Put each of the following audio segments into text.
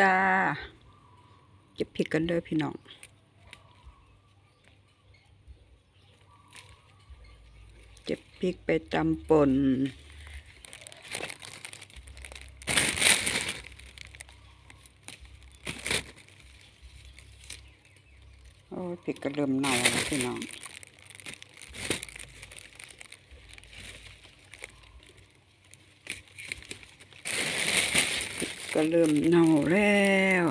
จ้าเก็บพริกกันเด้อพี่น้อง เก็บพริกไปตำป่นโอ้ยพริกก็เริ่มเน่าแล้วพี่น้อง ก็เริ่มเน่าแล้ว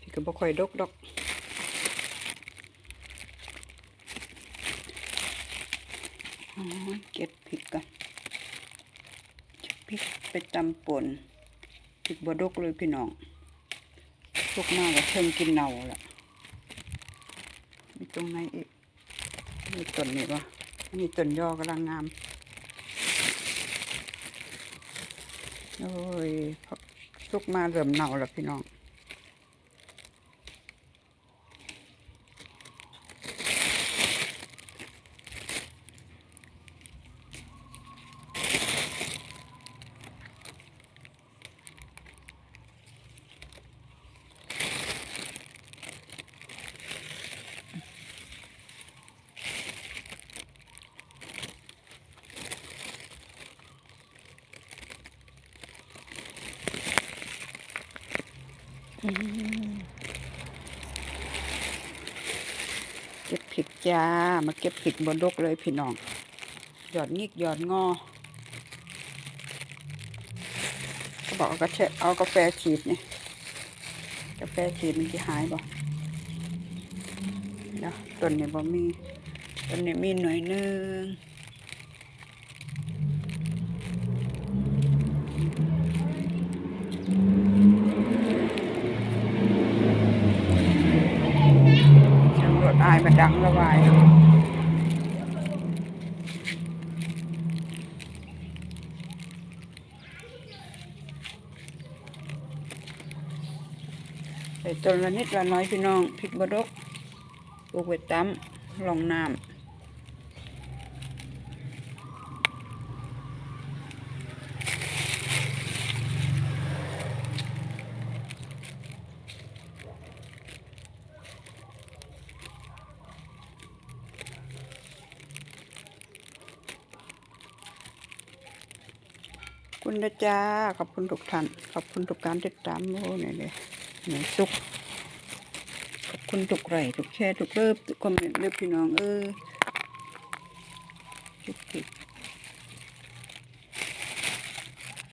พี่ก็บ่ค่อยดกดอกอ๋อเก็บพริกกัน พริกไปตำป่นพริกบดกเลยพี่น้องทุกมาก็เชิงกินเน่าละมีตรงไหนอีกมีต้นนี่วะมีต้นยอกำลังงามโอ้ยพักทุกมาเริ่มเน่าแล้วพี่น้อง เก็บผิดจ้า มาเก็บผิดบนดกเลยพี่น้อง หยอดงิกหยอดงอก็บอกเอากระเชเอากาแฟฉีดนี่ กาแฟฉีดมันจะหายบ่เดี๋ยวต้นนี้บ่มีต้นนี้มีหน่อยหนึง จังรถอายมาดังระบายใส่ต้นละนิดละน้อยพี่น้องพริกบดกปลูกไว้ตั้มลองน้ำ คุณนะจ้าขอบคุณทุกท่านขอบคุณทุกการติดตามโอ้เนี่ยเลยหนื่อยสุกขอบคุณทุกไรทุกแชร์ทุกเลิฟทุกคอมเมนต์เลิฟพี่น้องเออ